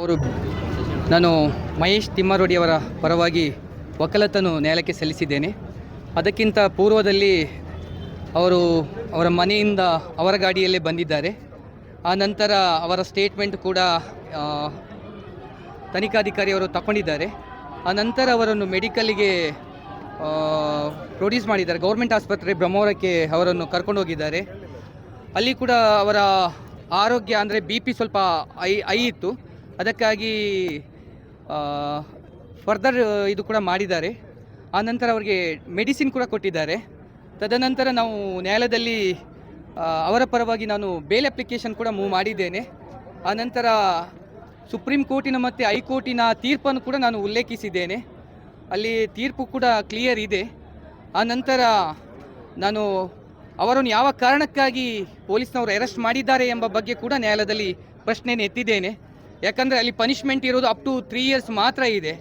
ಅವರು ನಾನು ಮಹೇಶ್ ತಿಮ್ಮಾರೋಡಿಯವರ ಪರವಾಗಿ ವಕಾಲತ್ತನ್ನು ನ್ಯಾಯಾಲಯಕ್ಕೆ ಸಲ್ಲಿಸಿದ್ದೇನೆ. ಅದಕ್ಕಿಂತ ಪೂರ್ವದಲ್ಲಿ ಅವರು ಅವರ ಮನೆಯಿಂದ ಅವರ ಗಾಡಿಯಲ್ಲೇ ಬಂದಿದ್ದಾರೆ. ಆ ನಂತರ ಅವರ ಸ್ಟೇಟ್ಮೆಂಟ್ ಕೂಡ ತನಿಖಾಧಿಕಾರಿಯವರು ತಗೊಂಡಿದ್ದಾರೆ ಆ ನಂತರ ಅವರನ್ನು ಮೆಡಿಕಲ್ಗೆ ಪ್ರೊಡ್ಯೂಸ್ ಮಾಡಿದ್ದಾರೆ. ಗೌರ್ಮೆಂಟ್ ಆಸ್ಪತ್ರೆ ಬ್ರಹ್ಮವರಕ್ಕೆ ಅವರನ್ನು ಕರ್ಕೊಂಡು ಹೋಗಿದ್ದಾರೆ. ಅಲ್ಲಿ ಕೂಡ ಅವರ ಆರೋಗ್ಯ ಅಂದರೆ ಬಿ ಪಿ ಸ್ವಲ್ಪ ಐ ಐ ಇತ್ತು. ಅದಕ್ಕಾಗಿ ಫರ್ದರ್ ಇದು ಕೂಡ ಮಾಡಿದ್ದಾರೆ. ಆ ನಂತರ ಅವರಿಗೆ ಮೆಡಿಸಿನ್ ಕೂಡ ಕೊಟ್ಟಿದ್ದಾರೆ. ತದನಂತರ ನಾವು ನ್ಯಾಯಾಲಯದಲ್ಲಿ ಅವರ ಪರವಾಗಿ ನಾನು ಬೇಲ್ ಅಪ್ಲಿಕೇಶನ್ ಕೂಡ ಮೂವ್ ಮಾಡಿದ್ದೇನೆ. ಆ ನಂತರ ಸುಪ್ರೀಂ ಕೋರ್ಟಿನ ಮತ್ತು ಹೈಕೋರ್ಟಿನ ತೀರ್ಪನ್ನು ಕೂಡ ನಾನು ಉಲ್ಲೇಖಿಸಿದ್ದೇನೆ. ಅಲ್ಲಿ ತೀರ್ಪು ಕೂಡ ಕ್ಲಿಯರ್ ಇದೆ. ಆ ನಂತರ ನಾನು ಅವರನ್ನು ಯಾವ ಕಾರಣಕ್ಕಾಗಿ ಪೊಲೀಸ್ನವರು ಅರೆಸ್ಟ್ ಮಾಡಿದ್ದಾರೆ ಎಂಬ ಬಗ್ಗೆ ಕೂಡ ನ್ಯಾಯಾಲಯದಲ್ಲಿ ಪ್ರಶ್ನೆಯನ್ನು ಎತ್ತಿದ್ದೇನೆ. ಯಾಕಂದರೆ ಅಲ್ಲಿ ಪನಿಷ್ಮೆಂಟ್ ಇರೋದು ಅಪ್ ಟು ತ್ರೀ ಇಯರ್ಸ್ ಮಾತ್ರ ಇದೆ.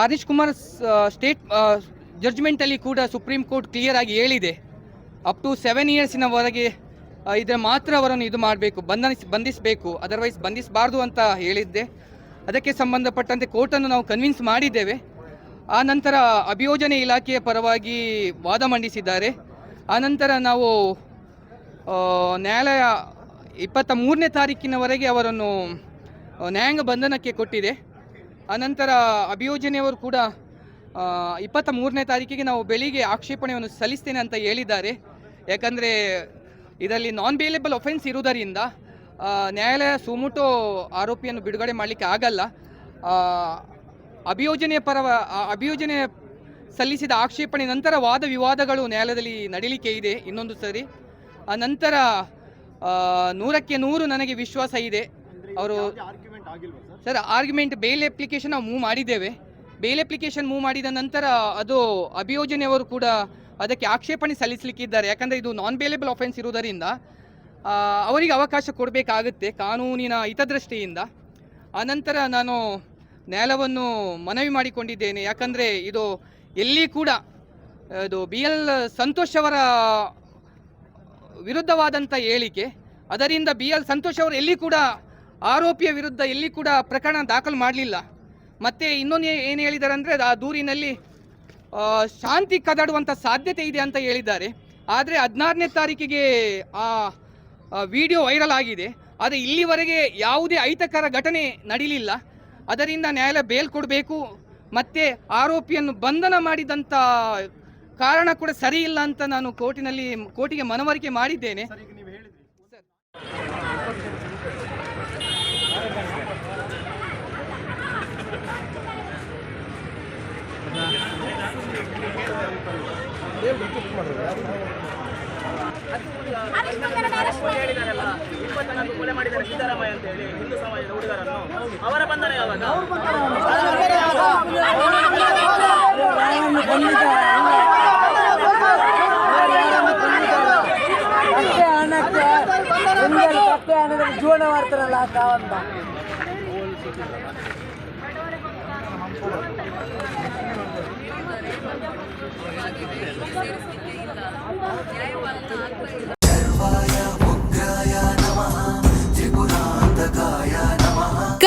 ಆರ್ನಿಶ್ ಕುಮಾರ್ ಸ್ಟೇಟ್ ಜಡ್ಜ್ಮೆಂಟಲ್ಲಿ ಕೂಡ ಸುಪ್ರೀಂ ಕೋರ್ಟ್ ಕ್ಲಿಯರ್ ಆಗಿ ಹೇಳಿದೆ. ಅಪ್ ಟು ಸೆವೆನ್ ಇಯರ್ಸಿನವರೆಗೆ ಇದರ ಮಾತ್ರ ಅವರನ್ನು ಇದು ಮಾಡಬೇಕು, ಬಂಧನಿಸ್, ಬಂಧಿಸಬೇಕು ಅದರ್ವೈಸ್ ಬಂಧಿಸಬಾರ್ದು ಅಂತ ಹೇಳಿದ್ದೆ. ಅದಕ್ಕೆ ಸಂಬಂಧಪಟ್ಟಂತೆ ಕೋರ್ಟನ್ನು ನಾವು ಕನ್ವಿನ್ಸ್ ಮಾಡಿದ್ದೇವೆ. ಆ ನಂತರ ಅಭಿಯೋಜನೆ ಇಲಾಖೆಯ ಪರವಾಗಿ ವಾದ ಮಂಡಿಸಿದ್ದಾರೆ. ಆ ನಂತರ ನಾವು ನ್ಯಾಯಾಲಯ ಇಪ್ಪತ್ತ ಮೂರನೇ ತಾರೀಕಿನವರೆಗೆ ಅವರನ್ನು ನ್ಯಾಯಾಂಗ ಬಂಧನಕ್ಕೆ ಕೊಟ್ಟಿದೆ. ಅನಂತರ ಅಭಿಯೋಜನೆಯವರು ಕೂಡ ಇಪ್ಪತ್ತ ಮೂರನೇ ತಾರೀಕಿಗೆ ನಾವು ಬೆಳಿಗ್ಗೆ ಆಕ್ಷೇಪಣೆಯನ್ನು ಸಲ್ಲಿಸ್ತೇನೆ ಅಂತ ಹೇಳಿದ್ದಾರೆ. ಯಾಕಂದರೆ ಇದರಲ್ಲಿ ನಾನ್ ಬೇಲೇಬಲ್ ಒಫೆನ್ಸ್ ಇರುವುದರಿಂದ ನ್ಯಾಯಾಲಯ ಸುಮುಟೋ ಆರೋಪಿಯನ್ನು ಬಿಡುಗಡೆ ಮಾಡಲಿಕ್ಕೆ ಆಗಲ್ಲ. ಅಭಿಯೋಜನೆಯ ಪರ ಅಭಿಯೋಜನೆ ಸಲ್ಲಿಸಿದ ಆಕ್ಷೇಪಣೆ ನಂತರ ವಾದ ವಿವಾದಗಳು ನ್ಯಾಯಾಲಯದಲ್ಲಿ ನಡೀಲಿಕ್ಕೆ ಇದೆ ಇನ್ನೊಂದು ಸರಿ. ಆ, ನಂತರ ನೂರಕ್ಕೆ ನೂರು ನನಗೆ ವಿಶ್ವಾಸ ಇದೆ. ಅವರು ಸರ್? ಆರ್ಗ್ಯುಮೆಂಟ್ ಬೇಲ್ ಅಪ್ಲಿಕೇಶನ್ ನಾವು ಮೂವ್ ಮಾಡಿದ್ದೇವೆ. ಬೇಲ್ ಅಪ್ಲಿಕೇಶನ್ ಮೂವ್ ಮಾಡಿದ ನಂತರ ಅದು ಅಭಿಯೋಜನೆಯವರು ಕೂಡ ಅದಕ್ಕೆ ಆಕ್ಷೇಪಣೆ ಸಲ್ಲಿಸಲಿಕ್ಕಿದ್ದಾರೆ. ಯಾಕಂದರೆ ಇದು ನಾನ್ ಬೇಲೇಬಲ್ ಆಫೆನ್ಸ್ ಇರುವುದರಿಂದ ಅವರಿಗೆ ಅವಕಾಶ ಕೊಡಬೇಕಾಗುತ್ತೆ ಕಾನೂನಿನ ಹಿತದೃಷ್ಟಿಯಿಂದ. ಆನಂತರ ನಾನು ನ್ಯಾಯಾಲಯವನ್ನು ಮನವಿ ಮಾಡಿಕೊಂಡಿದ್ದೇನೆ. ಯಾಕಂದರೆ ಇದು ಎಲ್ಲಿ ಕೂಡ ಇದು ಬಿ ಎಲ್ ಸಂತೋಷ್ ಅವರ ವಿರುದ್ಧವಾದಂಥ ಹೇಳಿಕೆ ಅದರಿಂದ ಬಿ ಎಲ್ ಸಂತೋಷ್ ಅವರು ಎಲ್ಲಿ ಕೂಡ ಆರೋಪಿಯ ವಿರುದ್ಧ ಎಲ್ಲಿ ಕೂಡ ಪ್ರಕರಣ ದಾಖಲು ಮಾಡಲಿಲ್ಲ. ಮತ್ತೆ ಇನ್ನೊಂದು ಏನು ಹೇಳಿದ್ದಾರೆ ಅಂದರೆ ಆ ದೂರಿನಲ್ಲಿ ಶಾಂತಿ ಕದಡುವಂಥ ಸಾಧ್ಯತೆ ಇದೆ ಅಂತ ಹೇಳಿದ್ದಾರೆ. ಆದರೆ ಹದಿನಾರನೇ ತಾರೀಕಿಗೆ ಆ ವಿಡಿಯೋ ವೈರಲ್ ಆಗಿದೆ. ಆದರೆ ಇಲ್ಲಿವರೆಗೆ ಯಾವುದೇ ಅಹಿತಕರ ಘಟನೆ ನಡೀಲಿಲ್ಲ. ಅದರಿಂದ ನ್ಯಾಯಾಲಯ ಬೇಲ್ ಕೊಡಬೇಕು. ಮತ್ತೆ ಆರೋಪಿಯನ್ನು ಬಂಧನ ಮಾಡಿದಂಥ ಕಾರಣ ಕೂಡ ಸರಿ ಇಲ್ಲ ಅಂತ ನಾನು ಕೋರ್ಟಿನಲ್ಲಿ, ಕೋರ್ಟಿಗೆ ಮನವರಿಕೆ ಮಾಡಿದ್ದೇನೆ. ಹೇಳಿದಾರಲ್ಲ ಇಪ್ಪತ್ನಾಲ್ಕು ಕೊಲೆ ಮಾಡಿದ್ದಾರೆ ಸಿದ್ದರಾಮಯ್ಯ ಅಂತ ಹೇಳಿ ಹಿಂದೂ ಸಮಾಜದ ಹುಡುಗರನ್ನು ಅವರ ಬಂಧನ ಯಾವಾಗ ಕತ್ತೆ ಹಣಕ್ಕೆ ಒಂದೆರಡು ಕತ್ತೆ ಹಣದಲ್ಲಿ ಜೀವನ ಮಾಡ್ತಾರಲ್ಲ ಆ ಕಾವಂತ